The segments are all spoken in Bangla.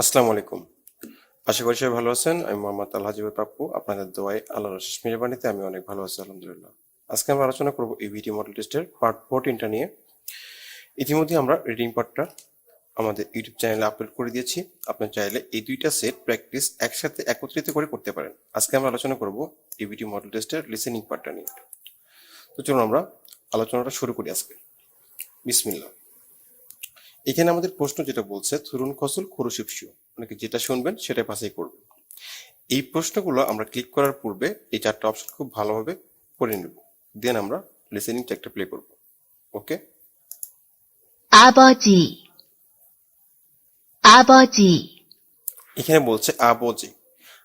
আসসালামু আলাইকুম। আশা করি সবাই ভালো আছেন। আমি মোহাম্মদ আলহাজিবুর পাপ্পু। আপনাদের দোয়াই আল্লাহর রশিস মেহরবানিতে আমি অনেক ভালো আছি, আলহামদুলিল্লাহ। আজকে আমরা আলোচনা করব ভিডিও মডেল টেস্টের পার্ট ফোরটিনটা নিয়ে। ইতিমধ্যে আমরা রিডিং পার্টটা আমাদের ইউটিউব চ্যানেলে আপলোড করে দিয়েছি। আপনার চাইলে এই দুইটা সেট প্র্যাকটিস একসাথে একত্রিত করে করতে পারেন। আজকে আমরা আলোচনা করব ভিডিও মডেল টেস্টের লিসেনিং পার্টটা নিয়ে। তো চলুন আমরা আলোচনাটা শুরু করি আজকে। বিসমিল্লাহ। এখানে আমাদের প্রশ্ন যেটা বলছে থুরুন খসুল খরুশিপসিও আপনাকে যেটা শুনবেন সেটা পাশেই করবেন। এই প্রশ্নগুলো আমরা ক্লিক করার পূর্বে এই চারটা অপশন খুব ভালোভাবে পড়ে নেব। দেন আমরা লিসেনিং ট্যাগটা প্লে করব। ওকে? আবাজি। আবাজি। এখানে বলছে আবজি।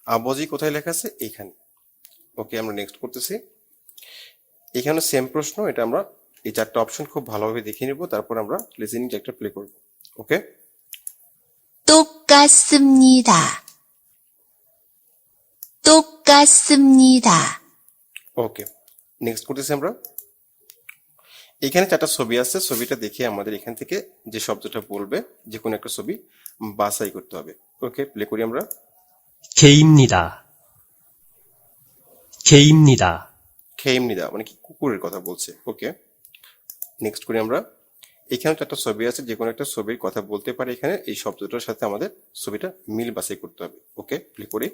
আবজি কোথায় লেখা আছে? এখানে। ওকে আমরা নেক্সট করতেছি। এখানে সেম প্রশ্ন এটা আমরা এই চারটা অপশন খুব ভালোভাবে দেখে নিব তারপর আমরা লিসেনিং একটা প্লে করব ওকে 똑같습니다. 똑같습니다. ওকে নেক্সট করতেছি আমরা এখানে চারটা ছবি আছে ছবিটা দেখে আমাদের এখান থেকে যে শব্দটা বলবে যে কোনো একটা ছবি বাছাই করতে হবে ওকে প্লে করি আমরা 개입니다. 개입니다. খেইমনিদা মানে কি কুকুরের কথা বলছে ওকে নেক্সট করি আমরা এখানে চারটা ছবি আছে যে কোনো একটা ছবির কথা বলতে পারে এখানে এই শব্দটার সাথে আমাদের ছবিটা মিল বাছাই করতে হবে ওকে প্লে করি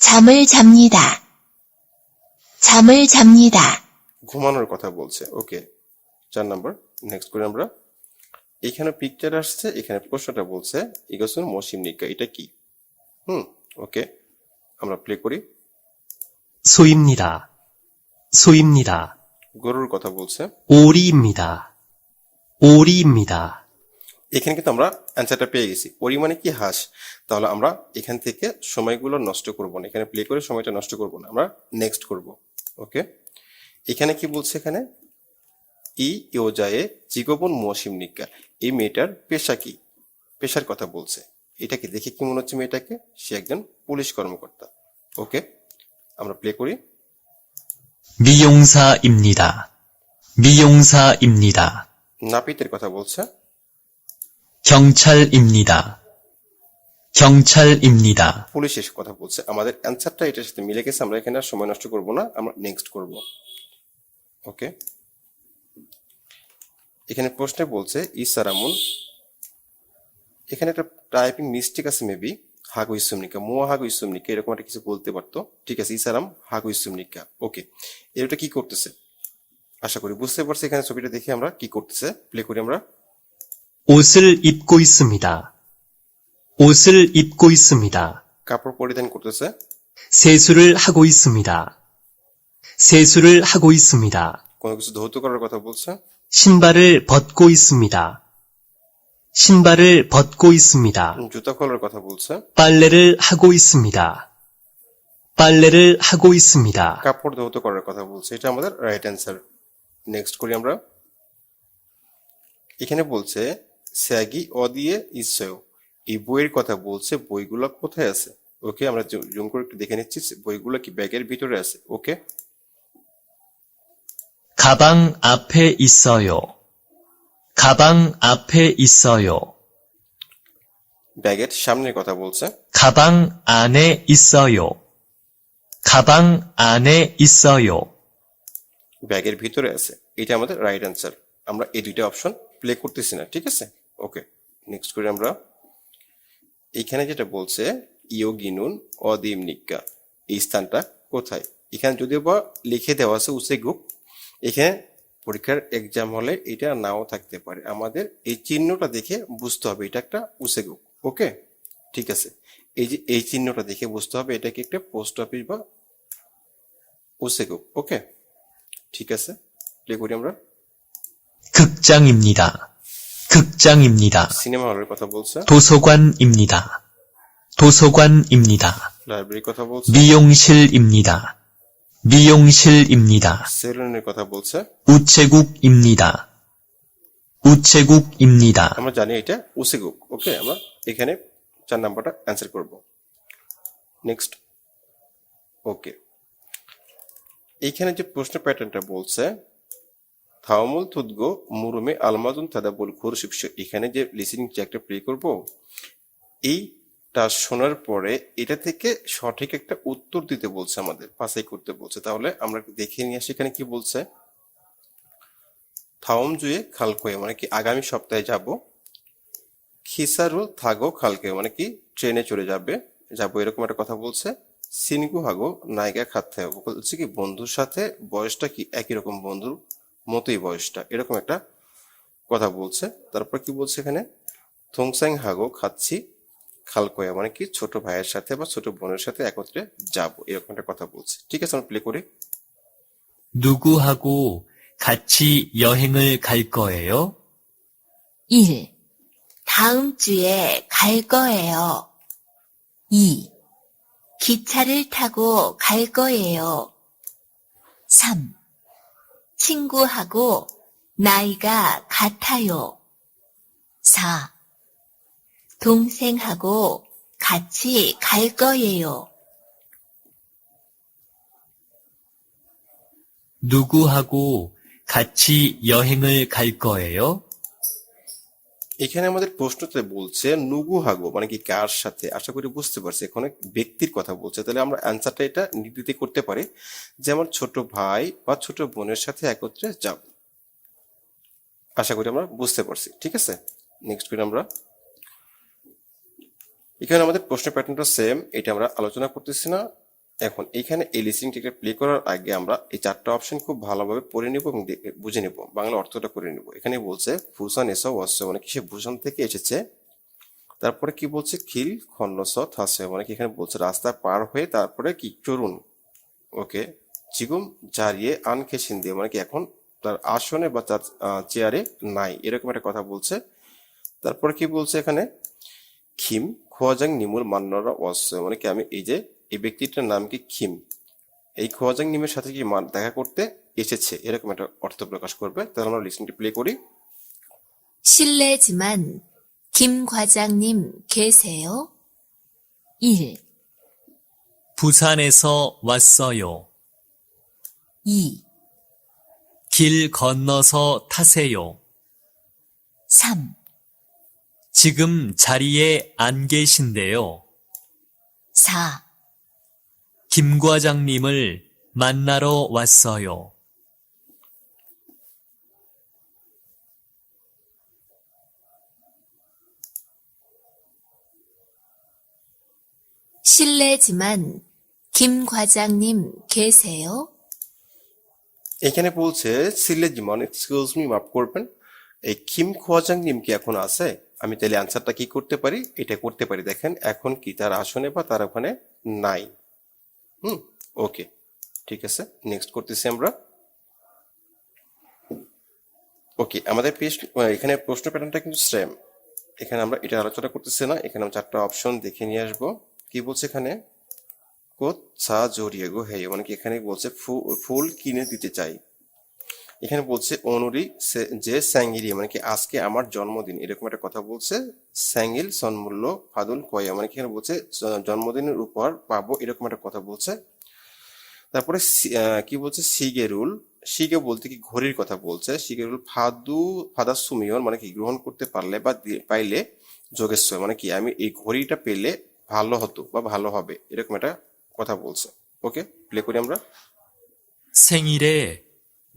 잠을 잡니다. 잠을 잡니다. ঘুমানোর কথা বলছে ওকে চার নাম্বার নেক্সট করি আমরা এখানে পিকচার আসছে এখানে প্রশ্নটা বলছে ইগসুন মসিম নিকা এটা কি হুম ওকে আমরা প্লে করি 소입니다. 소입니다. গরুর কথা বলছে। ওরিমিদা। ওরিমিদা। এখানে কিন্তু আমরা অ্যান্সারটা পেয়ে গেছি। ওরি মানে কি হাঁস? তাহলে আমরা এখান থেকে সময়গুলো নষ্ট করব না। এখানে প্লে করে সময়টা নষ্ট করব না। আমরা নেক্সট করব। ওকে এখানে কি বলছে এখানে? ই ইয়োজায়ে জিগোবন মৌসিম নিকা। এই মেয়েটার পেশা কি? পেশার কথা বলছে। এটাকে দেখে কি মনে হচ্ছে মেয়েটাকে? সে একজন পুলিশ কর্মকর্তা। ওকে আমরা প্লে করি। 미용사입니다. 미용사입니다. নাপিতের কথা বলছে 경찰입니다. 경찰입니다. পুলিশের কথা বলছে আমাদের অ্যান্সারটা এটার সাথে মিলে গেছে আমরা এখানে আর সময় নষ্ট করব না আমরা নেক্সট করব ওকে এখানে প্রশ্নে বলছে ইসারামুন এখানে একটা টাইপিং মিস্টেক আছে মেবি হাগু ইসুমনিকা মোয়া হাগু ইসুমনিকা এরকম একটা কিছু বলতে পারতো ঠিক আছে ইসারাম হাগু ইসুমনিকা ওকে এটা কি করতেছে আশা করি বুঝতে পারছি এখানে ছবিটা দেখে আমরা কি করতেছে প্লে করি আমরা 옷을 입고 있습니다. 옷을 입고 있습니다. কাপড় পরিধান করতেছে 세수를 하고 있습니다. 세수를 하고 있습니다. কোনো কিছু ধৌত করার কথা বলছে 신발을 벗고 있습니다. 신발을 벗고 있습니다. জুতা খোলার কথা বলছে 빨래를 하고 있습니다. 빨래를 하고 있습니다. কাপড় ধৌত করার কথা বলছে এটা আমাদের রাইট অ্যান্সার নেক্সট করি আমরা এখানে বলছে স্যাগি অ দিয়ে ইসয় এই বইয়ের কথা বলছে বইগুলো কোথায় আছে ওকে আমরা জুম করে একটু দেখে নিচ্ছি বইগুলো কি ব্যাগের ভিতরে আছে ওকে 가방 앞에 있어요. 가방 앞에 있어요. ব্যাগের সামনের কথা বলছে 가방 안에 있어요. 가방 안에 있어요. ব্যাগের ভিতরে আছে এটা আমাদের রাইট অ্যান্সার আমরা এই দুইটা অপশন প্লে করতেছি না ঠিক আছে ওকে নেক্সট করি আমরা এখানে যেটা বলছে ইও গিনুন অদিম নিকা এই স্থানটা কোথায় এখানে যদিও বা লিখে দেওয়া আছে উসেগুক এখানে পরীক্ষার এক্সাম হলে এটা নাও থাকতে পারে আমাদের এই চিহ্নটা দেখে বুঝতে হবে এটা একটা উসেগুক ওকে ঠিক আছে এই যে এই চিহ্নটা দেখে বুঝতে হবে এটা কি একটা পোস্ট অফিস বা উসেগুক ওকে ঠিক আছে প্লে করি আমরা 극장입니다. 극장입니다. সিনেমা হলের কথা বলছে 도서관입니다. 도서관입니다. লাইব্রেরির কথা বলছে 미용실입니다. 미용실입니다. সেলুনের কথা বলছে 우체국입니다. 우체국입니다. আমরা জানি এটা উসেগুক ওকে আমরা এখানে চার নাম্বারটা অ্যান্সার করব নেক্সট ওকে এইখানে যে প্রশ্ন প্যাটার্নটা বলছে থাওমুল থুদগো মুরুমে আলমাজুন তাদাবুল খুরশিপস এখানে যে লিসেনিং যে একটা প্লে করব এই টা শোনার পরে এটা থেকে সঠিক একটা উত্তর দিতে বলছে আমাদের, বাছাই করতে বলছে। তাহলে আমরা দেখে নিয়ে আসি এখানে কি বলছে। থাওম জুয়ে খালকোয়ে মানে কি আগামী সপ্তাহে যাব। খিসারুল থাগো খালকে মানে কি ট্রেনে চলে যাবে। যাব এরকম একটা কথা বলছে। সিনগু হাগো নায়িকা খাতে বলছে কি বন্ধুর সাথে বয়সটা কি একই রকম বন্ধুর মতোই বয়সটা, এরকম একটা কথা বলছে। তারপর কি বলছে এখানে? থংসাং হাগো খাচ্ছি খালকোয়া মানে কি ছোট ভাইয়ের সাথে বা ছোট বোনের সাথে একত্রে যাব এরকম একটা কথা বলছে ঠিক আছে আমরা প্লে করি 누구하고 같이 여행을 갈 거예요? 1. 다음 주에 갈 거예요. 2. 기차를 타고 갈 거예요. 3. 친구하고 나이가 같아요. 4. 동생하고 같이 갈 거예요. 누구하고 같이 여행을 갈 거예요? এখানে আমাদের প্রশ্নতে বলছে নুগু হাগো মানে কি কার সাথে আশা করি বুঝতে পারছি এখানে ব্যক্তির কথা বলছে তাহলে আমরা অ্যান্সারটা এটা নির্দিতে করতে পারি যে আমার ছোট ভাই বা ছোট বোনের সাথে একত্রে যাব আশা করি আমরা বুঝতে পারছি ঠিক আছে নেক্সট করি আমরা এখানে আমাদের প্রশ্ন প্যাটার্নটা সেম এটা আমরা আলোচনা করতেছি না। এখন এখানে এই লিসিংটিকে প্লে করার আগে আমরা এই চারটা অপশন খুব ভালোভাবে পড়ে নিব এবং বুঝে নিব। বাংলা অর্থটা করে নিব। এখানে বলছে ফুসান এসা ওয়াসে মানে কি সে ভূষণ থেকে এসেছে? তারপরে কি বলছে? খিল খন্নস থাসে মানে কি এখানে বলছে, রাস্তা পার হয়ে তারপরে কি চরুন ওকে জিগুম জারিয়ে আন খেসিন দিয়ে। মানে কি এখন তার আসনে বা তার চেয়ারে নাই। এরকম একটা কথা বলছে। তারপরে কি বলছে এখানে? খিম খোয়াজাং নিমুল মান্নরা ওয়াস মানে কি আমি এই যে এই ব্যক্তিটার নাম কি খিম এই খোয়াজাং নিমের সাথে কি মান- দেখা করতে এসেছে এরকম একটা অর্থ প্রকাশ করবে তাহলে আমরা লিসনিংটি প্লে করি 실례지만 김 과장님 계세요? 1, 부산에서 왔어요. 2, 길 건너서 타세요. 3, 지금 자리에 안 계신데요. 4, 김 과장님을 만나러 왔어요. 실례지만 김 과장님 계세요? এখানে বলছে সিলে জিমন এক্সকিউজ মি মাফ করবেন এই কিম খোয়াজাং নিম কি এখন আছে আমি তাহলে আনসারটা কি করতে পারি? এটা করতে পারি। দেখেন, এখন কি? তার আসনে বা তার ওখানে নাই। হুম? ওকে ঠিক আছে। নেক্সট করতেছি আমরা। ওকে আমাদের পেস্ট এখানে প্রশ্ন প্যাটার্নটা কিন্তু সেম এখানে আমরা এটা আলোচনা করতেছি না। এখানে আমরা চারটা অপশন দেখে নিয়ে আসব। কি বলছে এখানে? কোথা জড়িয়ে গো? হে মানে কি এখানে বলছে ফুল কিনে দিতে চাই। এখানে বলছে অনুরি সে- যে স্যাঙ্গিরি মানে কি আজকে আমার জন্মদিন এরকম একটা কথা বলছে স্যাঙ্গিল সন্মূল্য ফাদুল কয়া মানে কি এখানে বলছে জ- জন্মদিনের উপহার পাবো এরকম একটা কথা বলছে তারপরে সি- আহ, কি বলছে সিগেরুল সিগে বলতে কি ঘড়ির কথা বলছে সিগেরুল ফাদু ফাদা সুমিয়ন মানে কি গ্রহণ করতে পারলে বা দি- পাইলে যোগেশ্বর মানে কি আমি এই ঘড়িটা পেলে ভালো হতো বা ভালো হবে এরকম একটা কথা বলছে ওকে প্লে করি আমরা 생일에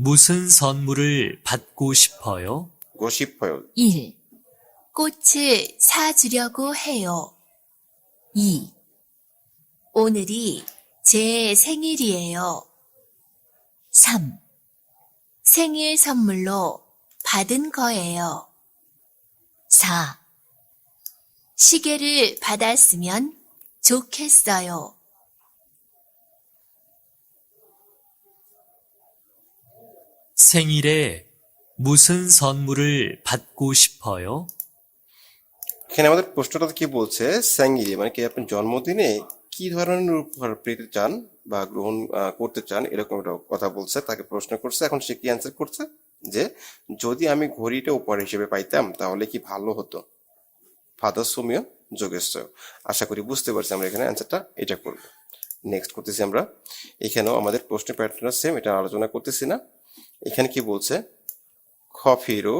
무슨 선물을 받고 싶어요? 고 싶어요. 1. 꽃을 사주려고 해요. 2. 오늘이 제 생일이에요. 3. 생일 선물로 받은 거예요. 4. 시계를 받았으면 좋겠어요. 생일에 무슨 선물을 받고 싶어요? এখানে আমাদের প্রশ্নটা কি বলছে স্যাঙ্গিরি মানে কি আপনি জন্মদিনে কি ধরনের উপহার পেতে চান বা গ্রহণ আহ, করতে চান এরকম একটা কথা বলছে তাকে প্রশ্ন করছে এখন সে কি অ্যান্সার করছে যে যদি আমি ঘড়িটা উপহার হিসেবে পাইতাম তাহলে কি ভালো হতো ফাদার সুমিয় যোগেশ্বর আশা করি বুঝতে পারছি আমরা এখানে অ্যান্সারটা এটা করবো নেক্সট করতেছি আমরা এখানেও আমাদের প্রশ্ন প্যাটার্ন সেম এটা আলোচনা করতেছি না এখানে কি বলছে কফিরও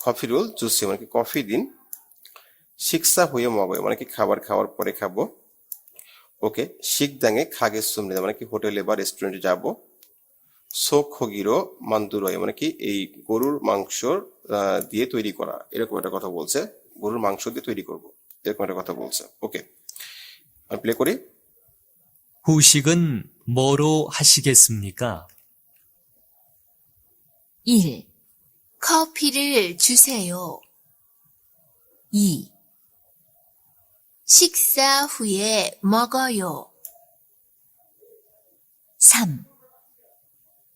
কফিরুল জুসি মানে কি কফি দিন শিক্ষা হয়ে মগয় মানে কি খাবার খাওয়ার পরে খাবো ওকে শিখদাঙে খাগে সুমনিদা মানে কি হোটেলে বা রেস্টুরেন্টে যাব শোক হগিরো মান্দুরয় মানে কি এই গরুর মাংস আহ, দিয়ে তৈরি করা এরকম একটা কথা বলছে গরুর মাংস দিয়ে তৈরি করব এরকম একটা কথা বলছে ওকে আমি প্লে করি 후식은 뭐로 하시겠습니까? 1. 커피를 주세요. 2. 식사 후에 먹어요. 3.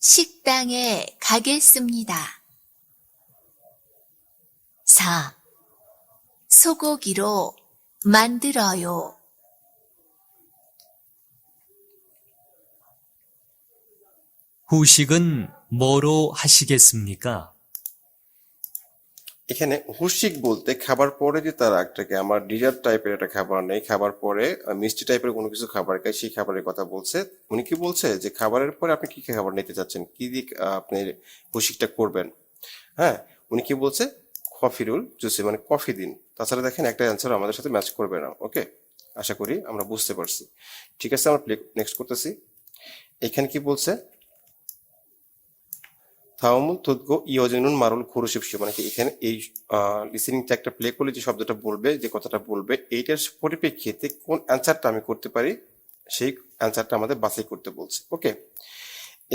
식당에 가겠습니다. 4. 소고기로 만들어요. 후식은 뭐로 하시겠습니까? এখানে হুসিক বলতে খাবার পরে যে তার একটাকে আমার ডিজার্ট টাইপের একটা খাবার নেই খাবার পরে আহ, মিষ্টি টাইপের কোনো কিছু খাবার খাই সেই খাবারের কথা বলছে উনি কি বলছে যে খাবারের পরে আপনি কি কি খাবার নিতে চাচ্ছেন কি দিক আপনি হুসিকটা করবেন হ্যাঁ উনি কি বলছে কফি রুল জুসি মানে কফি দিন তাছাড়া দেখেন একটা অ্যান্সার আমাদের সাথে ম্যাচ করবে না ওকে আশা করি আমরা বুঝতে পারছি ঠিক আছে আমরা নেক্সট করতেছি এখানে কি বলছে থাউমুল তুদগো ইয়োজনুন মারুল খুরুশিপসি মানে কি এখানে এই লিসেনিং ট্র্যাকটা প্লে করলে যে শব্দটা বলবে, যে কথাটা বলবে, এইটার পরিপ্রেক্ষিতে কোন অ্যান্সারটা আমি করতে পারি, সেই অ্যান্সারটা আমাদের বাছাই করতে বলছে। ওকে?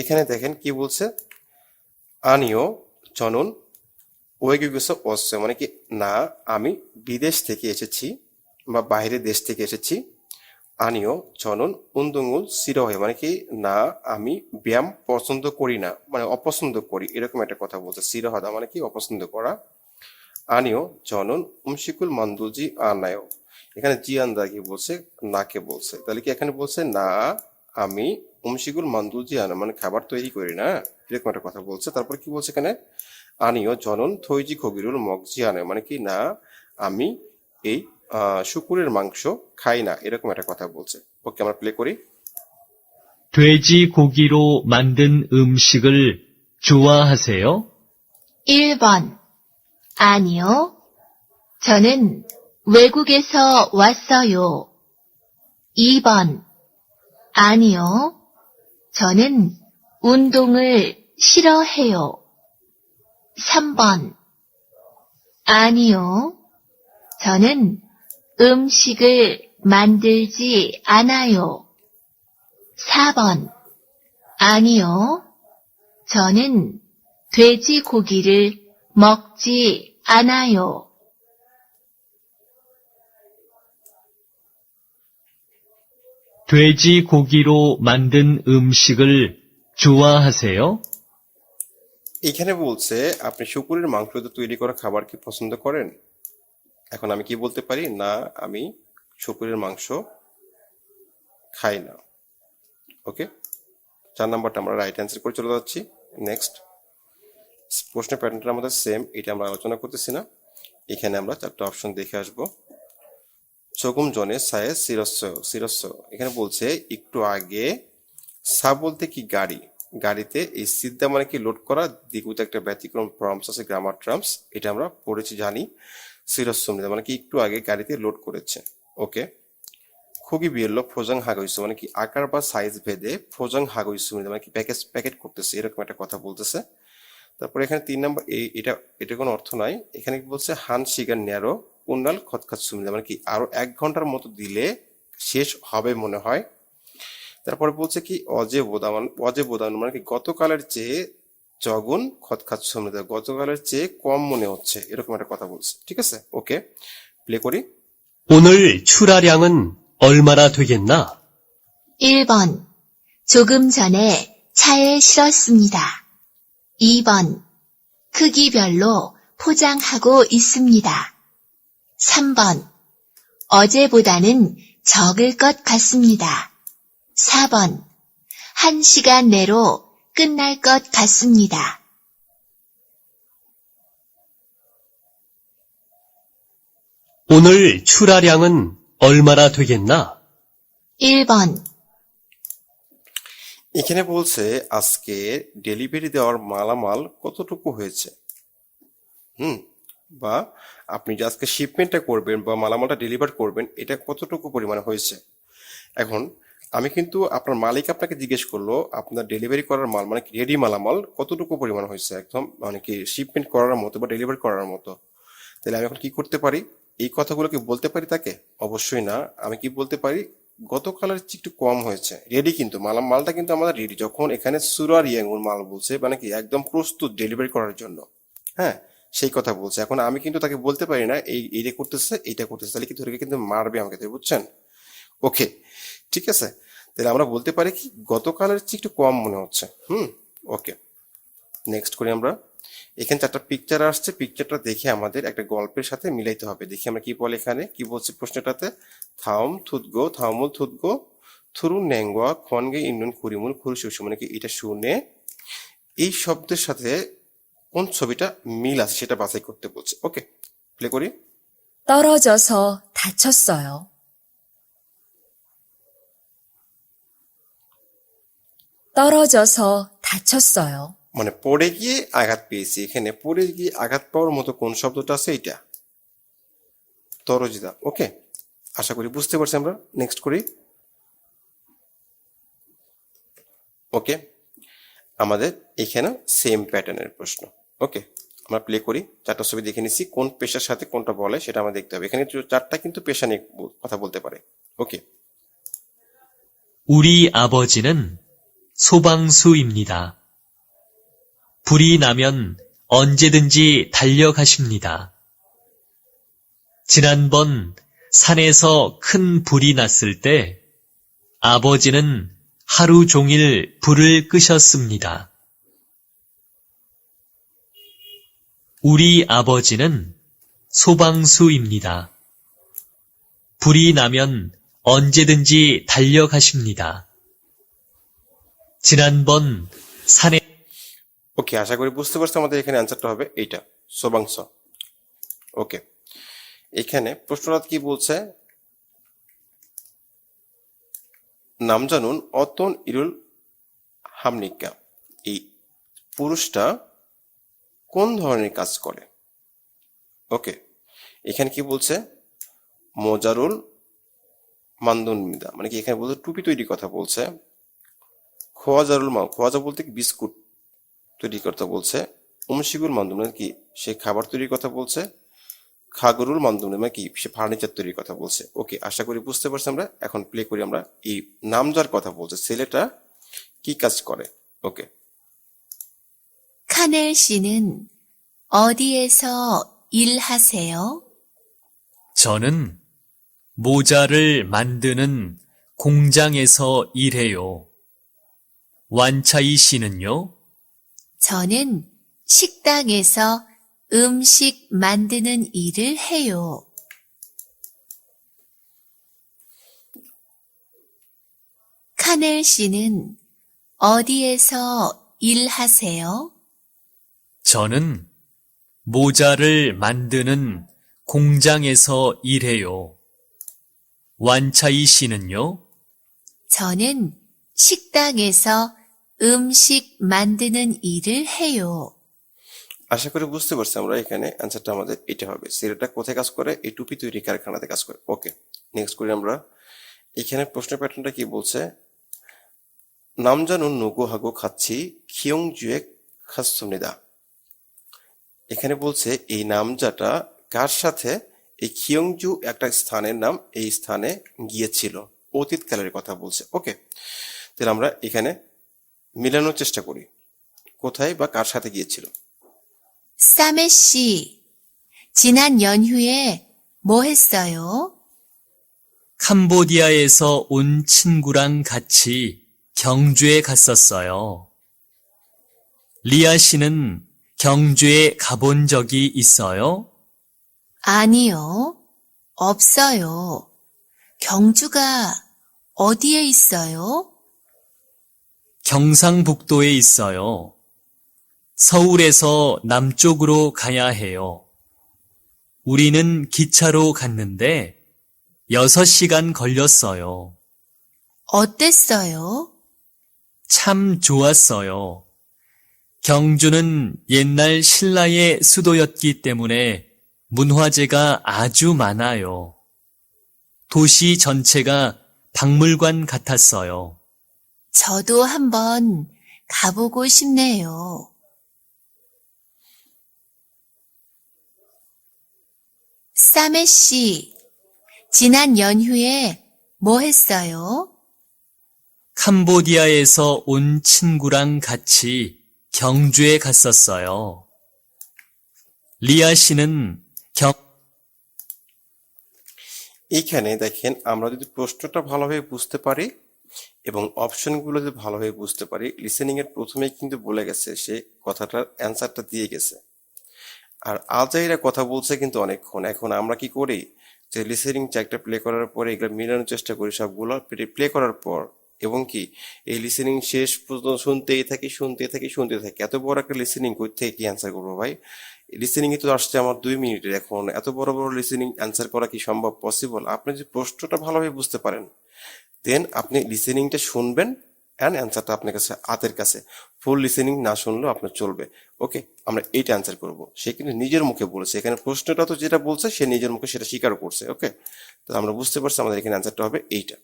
এখানে দেখেন কি বলছে? আনিও জনন ওয়েগিগুস অস্য। মানে কি না, আমি বিদেশ থেকে এসেছি বা বাইরের দেশ থেকে এসেছি। আনিও জনন উন্দুঙ্গুল সির হয়ে মানে কি না, আমি ব্যায়াম পছন্দ করি না মানে অপছন্দ করি, এরকম একটা কথা বলছে। সিরহদা মানে কি? অপছন্দ করা। আনিও জনন উমশিকুল মান্দুজি আনায় এখানে জি আন্দা কি বলছে? নাকে বলছে। তাহলে কি এখানে বলছে? না, আমি উমশিকুল মান্দুজি আনা মানে খাবার তৈরি করি না, এরকম একটা কথা বলছে। তারপর কি বলছে এখানে? আনিও জনন থৈজি, খগিরুল, মগজি আনে মানে কি না, আমি এই শুকুরের মাংস খাই না এরকম একটা কথা বলছে ওকে আমরা প্লে করি 돼지 고기로 만든 음식을 좋아하세요? 1번. 아니요. 저는 외국에서 왔어요. 2번. 아니요. 저는 운동을 싫어해요. 3번. 아니요. 저는 음식을 만들지 않아요. 4번. 아니요. 저는 돼지고기를 먹지 않아요. 돼지 고기로 만든 음식을 좋아하세요? এখানে বলছে আপনি শুকুরের মাংস দিয়ে তৈরি করা খাবার কি পছন্দ করেন এখন আমি কি বলতে পারি? না, আমি শুকুরের মাংস খাই না। ওকে? চার নাম্বারটা আমরা রাইট অ্যান্সার করে চলে যাচ্ছি। নেক্সট প্রশ্নের প্যাটার্নটা আমাদের সেম এটা আমরা আলোচনা করতেছি না। এখানে আমরা চারটা অপশন দেখে আসব। চকুম জনে সায়ে সিরস্য সিরস্য এখানে বলছে, একটু আগে সা বলতে কি গাড়ি? গাড়িতে এই সিদ্ধা মানে কি লোড করা? দ্বিগুতে একটা ব্যতিক্রম ফর্মস আছে গ্রামার টার্মস এটা আমরা পড়েছি, জানি। সিরস্যমিদা মানে কি একটু আগে গাড়িতে লোড করেছে ওকে খুবই বিয়েল ফ্রোজাং হাগইসু মানে কি আকার বা সাইজ ভেদে ফ্রোজাং হাগইসু মানে কি প্যাকেজ প্যাকেট করতেছে, এরকম একটা কথা বলতেছে। তারপরে এখানে তিন নম্বর এটা এটা কোনো অর্থ নাই। এখানে কি বলছে, হান শিগার ন্যারো কুন্ডাল খতখাত সুমিদা মানে কি আরও এক ঘণ্টার মতো দিলে শেষ হবে মনে হয়। তারপরে বলছে কি, অজে বোদামান, অজে বোদান মানে কি গতকালের চেয়ে জগুন খতখাত সুমিদা গতকালের চেয়ে কম মনে হচ্ছে এরকম একটা কথা বলছে ঠিক আছে ওকে প্লে করি 오늘 출하량은 얼마나 되겠나? 1번. 조금 전에 차에 실었습니다. 2번. 크기별로 포장하고 있습니다. 3번. 어제보다는 적을 것 같습니다. 4번. 한 시간 내로 끝날 것 같습니다. 오늘 출하량은 얼마나 되겠나? 1번. এখানে বলছে আজকে ডেলিভারি দেওয়ার মালামাল কতটুকু হয়েছে হুম বা আপনি যে আজকে শিপমেন্টটা করবেন বা মালামালটা ডেলিভার করবেন এটা কতটুকু পরিমাণে হয়েছে এখন আমি কিন্তু আপনার মালিক আপনাকে জিজ্ঞেস করল, আপনার ডেলিভারি করার মাল মানে রেডি মালামাল কতটুকু পরিমাণ হয়েছে একদম? মানে কি শিপমেন্ট করার মতো বা ডেলিভারি করার মতো? তাহলে আমি এখন কি করতে পারি? এই কথাগুলো কি বলতে পারি তাকে? অবশ্যই না। আমি কি বলতে পারি? গতকালের চেয়ে একটু কম হয়েছে। রেডি কিন্তু, মাল, মালটা কিন্তু আমাদের রেডি যখন এখানে সুরার ইয়াঙ্গুর মাল বলছে মানে কি একদম প্রস্তুত ডেলিভারি করার জন্য। হ্যাঁ সেই কথা বলছে। এখন আমি কিন্তু তাকে বলতে পারি না, এই, এইটা করতেছে এইটা করতেছে। তাহলে কিন্তু কিন্তু মারবে আমাকে বুঝছেন? ওকে ঠিক আছে? তাহলে আমরা বলতে পারি কি গতকালের চেয়ে একটু কম মনে হচ্ছে হুম ওকে নেক্সট করি আমরা এখানে চারটা পিকচার আসছে পিকচারটা দেখে আমাদের একটা গল্পের সাথে মিলাইতে হবে দেখি আমরা কি বলে এখানে কি বলছে প্রশ্নটাতে থাউম থুতগো থাউমুল থুতগো থুরু ন্যাঙ্গোয়া খনগে ইন্ডন কুরিমুল খুরু শুশু মানে কি এটা শুনে এই শব্দের সাথে কোন ছবিটা মিল আছে সেটা বাছাই করতে বলছে ওকে প্লে করি 떨어져서 다쳤어요. 떨어져서 다쳤어요. মানে পড়ে গিয়ে আঘাত পেয়েছি এখানে পড়ে গিয়ে আঘাত পাওয়ার মতো কোন শব্দটা আছে এটা তরজিদা ওকে আশা করি বুঝতে পারছি আমরা নেক্সট করি ওকে আমাদের এখানে সেম প্যাটার্নের প্রশ্ন ওকে আমরা প্লে করি চারটা ছবি দেখে নিচ্ছি কোন পেশার সাথে কোনটা বলে সেটা আমরা দেখতে হবে এখানে চারটা কিন্তু পেশা নিয়ে বল- কথা বলতে পারে ওকে 우리 아버지는 소방수입니다. 불이 나면 언제든지 달려가십니다. 지난번 산에서 큰 불이 났을 때 아버지는 하루 종일 불을 끄셨습니다. 우리 아버지는 소방수입니다. 불이 나면 언제든지 달려가십니다. 지난번 산에 ওকে আশা করি বুঝতে পারছি আমাদের এখানে অ্যান্সারটা হবে এইটা সোবাংশ ওকে এখানে প্রশ্নটা কি বলছে নাম জানুন অতন ইরুল হামনিকা এই পুরুষটা কোন ধরনের কাজ করে ওকে এখানে কি বলছে মোজারুল মান্দুনমিদা মানে কি এখানে বলছে টুপি তৈরি কথা বলছে খোয়াজারুল মা খোয়াজা বলতে কি বিস্কুট তৈরি করতে বলছে উমশিগুল মান্দুম মানে কি সে খাবার তৈরির কথা বলছে খাগরুল মান্দুম মানে কি সে ফার্নিচার তৈরির কথা বলছে ওকে আশা করি বুঝতে পারছি আমরা এখন প্লে করি আমরা এই নামজার কথা বলছে ছেলেটা কি কাজ করে ওকে 카넬 씨는 어디에서 일하세요? 저는 모자를 만드는 공장에서 일해요. 완차이 씨는요? 저는 식당에서 음식 만드는 일을 해요. 카넬 씨는 어디에서 일하세요? 저는 모자를 만드는 공장에서 일해요. 완차이 씨는요? 저는 식당에서 음식 만드는 일을 해요. আশা করি বুঝতে পারছি আমরা এখানে অ্যান্সারটা আমাদের এটা হবে ছেলেটা কোথায় কাজ করে এই টুপি তৈরি কারখানাতে কাজ করে ওকে নেক্সট করি আমরা এখানে প্রশ্ন প্যাটার্নটা কি বলছে নাম জানুন নুগো হাগো খাচ্ছি খিয়ং জুয়ে খাচ্ছুনিদা এখানে বলছে এই নামজাটা কার সাথে এই খিয়ংজু একটা স্থানের নাম এই স্থানে গিয়েছিল অতীতকালের কথা বলছে ওকে তাহলে আমরা এখানে মিলানোর চেষ্টা করি কোথায় বা কার সাথে গিয়েছিল 싸메 씨, 지난 연휴에 뭐 했어요? 캄보디아에서 온 친구랑 같이 경주에 갔었어요. 리아 씨는 경주에 가본 적이 있어요? 아니요, 없어요. 경주가 어디에 있어요? 경상북도에 있어요. 서울에서 남쪽으로 가야 해요. 우리는 기차로 갔는데 6시간 걸렸어요. 어땠어요? 참 좋았어요. 경주는 옛날 신라의 수도였기 때문에 문화재가 아주 많아요. 도시 전체가 박물관 같았어요. 저도 한번 가보고 싶네요. 사메 씨, 지난 연휴에 뭐 했어요? 캄보디아에서 온 친구랑 같이 경주에 갔었어요. 리아 씨는 경, এইখানে দেখেন আমরা যদি প্রশ্নটা ভালোভাবে বুঝতে পারি এবং অপশনগুলো যদি ভালোভাবে বুঝতে পারি লিসেনিং এর প্রথমেই কিন্তু বলে গেছে সে কথাটার অ্যান্সারটা দিয়ে গেছে। আর আজাইরা কথা বলছে কিন্তু অনেকক্ষণ। এখন আমরা কি করি? যে লিসেনিং ট্র্যাকটা প্লে করার পরে এগুলো মেলানোর চেষ্টা করি সবগুলো। প্লে করার পর। এবং কি? এই লিসেনিং শেষ পর্যন্ত শুনতেই থাকি শুনতেই থাকি শুনতে থাকি। এত বড় একটা লিসেনিং কই থেকে কি অ্যান্সার করব ভাই? লিসেনিং তো আসছে আমার দুই মিনিটের এখন। এত বড় বড় লিসেনিং অ্যান্সার করা কি সম্ভব পসিবল আপনি যদি প্রশ্নটা ভালোভাবে বুঝতে পারেন দেন আপনি লিসেনিংটা শুনবেন অ্যান্ড অ্যান্সারটা আপনার কাছে, হাতের কাছে। ফুল লিসেনিং না শুনলেও আপনার চলবে। ওকে আমরা এইটা অ্যান্সার করব। সে কিন্তু নিজের মুখে বলেছে। এখানে প্রশ্নটা তো যেটা বলছে, সে নিজের মুখে সেটা স্বীকার করছে। ওকে তো আমরা বুঝতে পারছি আমাদের এখানে অ্যান্সারটা হবে এইটা।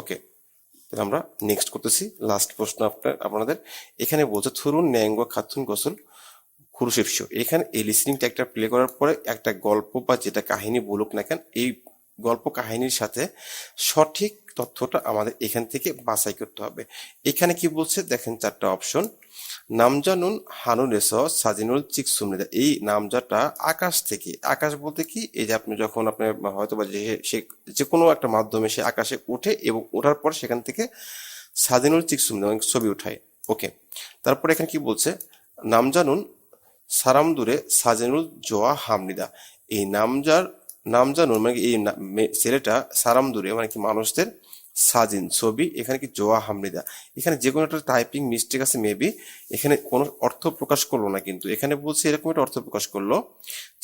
ওকে তাহলে আমরা নেক্সট করতেছি। লাস্ট প্রশ্ন আপনার, আপনাদের। এখানে বলছে, থুরুন ন্যাঙ্গ খাতুন গোসল খুরুশেপশো এখানে এই লিসনিংটা একটা প্লে করার পরে একটা গল্প বা যেটা কাহিনী বলুক না কেন, এই গল্প কাহিনীর সাথে সঠিক তথ্যটা আমাদের এখান থেকে বাছাই করতে হবে। এখানে কি বলছে? দেখেন চারটা অপশন। নামজানুন হানুনেস সাজিনুল চিক সুমনিদা এই নামজাটা আকাশ থেকে। আকাশ বলতে কি? এই যে আপনি যখন আপনি হয়তো বা সে যে কোনো একটা মাধ্যমে সে আকাশে ওঠে এবং ওঠার পর সেখান থেকে সাজিনুল চিক সুমনিদা মানে ছবি উঠায়। ওকে। তারপরে এখানে কি বলছে? নামজানুন সারামদুরে সাজেনুল জোয়া হামনিদা এই নামজার নামজানুন মানে কি এই ছেলেটা সারামদুরে মানে কি মানুষদের সাজিন, ছবি, এখানে কি জোয়া হামনিদা এখানে যে কোনো একটা টাইপিং মিস্টেক আছে মেবি এখানে কোনো অর্থ প্রকাশ করল না কিন্তু। এখানে বলছে এরকম একটা অর্থ প্রকাশ করল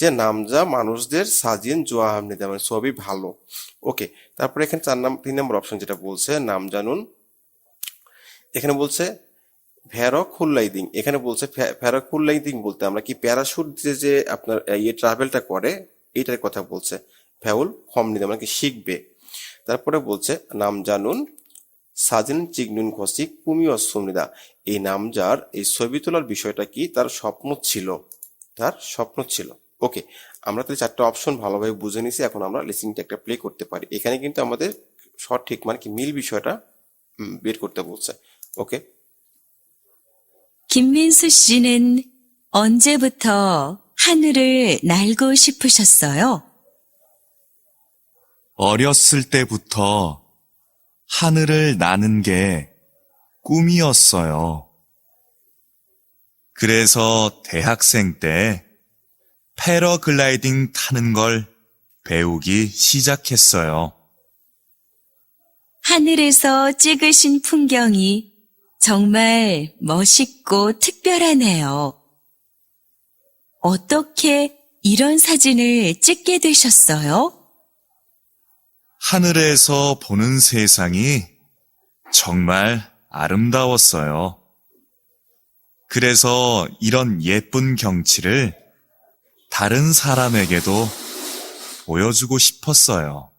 যে, নামজা মানুষদের সাজিন, জোয়া হামনিদা মানে ছবি ভালো। ওকে তারপরে এখানে চার নাম তিন নম্বর অপশন যেটা বলছে, নাম জানুন। এখানে বলছে ভ্যারো খুল্লাইদিং। এখানে বলছে ভ্যারো খুল্লাইদিং বলতে আমরা কি প্যারাশুট যে যে আপনার ইয়ে ট্রাভেলটা করে এইটার কথা বলছে ভ্যাউল হমনিদা মানে কি শিখবে তারপরে বলছে নাম জানুন সাজিন চিগনুন খসি কুমি অসমনিদা এই নামজার এই ছবি তোলার বিষয়টা কি তার স্বপ্ন ছিল তার স্বপ্ন ছিল ওকে আমরা তাহলে চারটা অপশন ভালোভাবে বুঝে নিছি এখন আমরা লিসিংটা একটা প্লে করতে পারি এখানে কিন্তু আমাদের সঠিক মানে কি মিল বিষয়টা উম, বের করতে বলছে okay 김민수 씨는 언제부터 하늘을 날고 싶으셨어요? 어렸을 때부터 하늘을 나는 게 꿈이었어요. 그래서 대학생 때 패러글라이딩 타는 걸 배우기 시작했어요. 하늘에서 찍으신 풍경이 정말 멋있고 특별하네요. 어떻게 이런 사진을 찍게 되셨어요? 하늘에서 보는 세상이 정말 아름다웠어요. 그래서 이런 예쁜 경치를 다른 사람에게도 보여주고 싶었어요.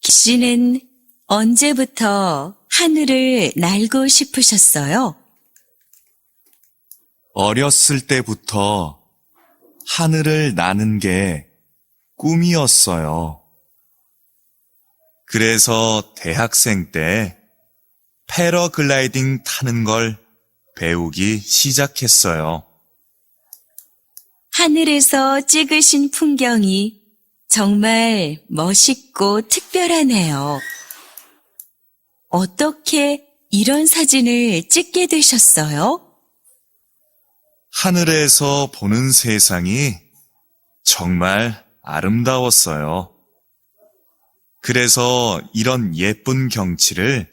씨는 언제부터 하늘을 날고 싶으셨어요? 어렸을 때부터 하늘을 나는 게 꿈이었어요. 그래서 대학생 때 패러글라이딩 타는 걸 배우기 시작했어요. 하늘에서 찍으신 풍경이 정말 멋있고 특별하네요. 어떻게 이런 사진을 찍게 되셨어요? 하늘에서 보는 세상이 정말 아름다웠어요. 그래서 이런 예쁜 경치를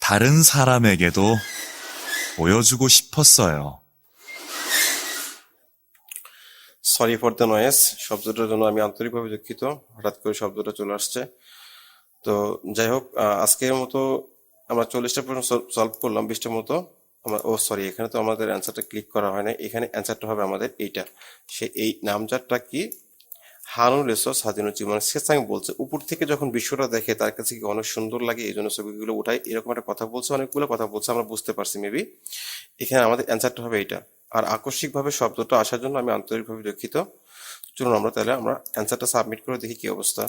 다른 사람에게도 보여주고 싶었어요. Sorry for the noise শব্দটার জন্য আমি আন্তরিকভাবে দুঃখিত হঠাৎ করে শব্দটা চলে আসছে তো যাই হোক আজকের মতো আমরা চল্লিশটা প্রশ্ন সলভ করলাম, বিশটার মতো আমরা, ও সরি এখানে তো আমাদের অ্যান্সারটা ক্লিক করা হয় না এখানে অ্যান্সারটা হবে আমাদের এইটা। সে এই নামজারটা কি? হানুর এসো স্বাধীনচি মানে সেসাং বলছে, উপর থেকে যখন বিশ্বটা দেখে, তার কাছে কি অনেক সুন্দর লাগে? এই জন্য ছবিগুলো উঠাই এরকম একটা কথা বলছে, অনেকগুলো কথা বলছে, আমরা বুঝতে পারছি মেবি এখানে আমাদের অ্যান্সারটা হবে এইটা। আর আকস্মিকভাবে শব্দটা আসার জন্য আমি আন্তরিকভাবে দুঃখিত। চলুন আমরা তাহলে আমরা অ্যান্সারটা সাবমিট করে দেখি কি অবস্থা।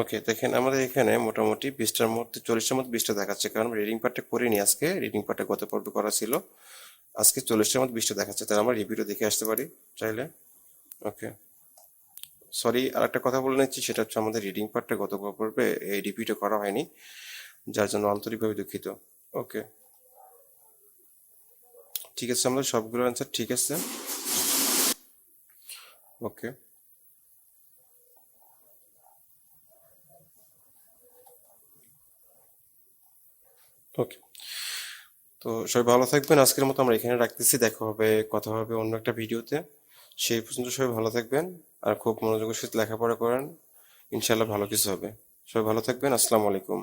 ওকে দেখেন আমাদের এখানে মোটামুটি বিশটার মধ্যে চল্লিশটার মধ্যে বিশটা দেখাচ্ছে, কারণ রিডিং পার্টটা করিনি আজকে। রিডিং পার্টটা গত পর্বে করা ছিল। আজকে চল্লিশটার মধ্যে বিশটা দেখাচ্ছে, তাহলে আমরা রিভিউটা দেখে আসতে পারি চাইলে। ওকে সরি আর একটা কথা বলে নিচ্ছি, সেটা হচ্ছে আমাদের রিডিং পার্টটা গত পর্বে এই রিভিউটা করা হয়নি, যার জন্য আন্তরিকভাবে দুঃখিত। ওকে ঠিক আছে, আমাদের সবগুলো অ্যান্সার ঠিক আছে। ওকে ওকে তো সবাই ভালো থাকবেন। আজকের মতো আমরা এখানে রাখতেছি। দেখা হবে, কথা হবে অন্য একটা ভিডিওতে। সেই পর্যন্ত সবাই ভালো থাকবেন আর খুব মনোযোগের সাথে লেখাপড়া করেন। ইনশাল্লাহ ভালো কিছু হবে। সবাই ভালো থাকবেন। আসসালামু আলাইকুম।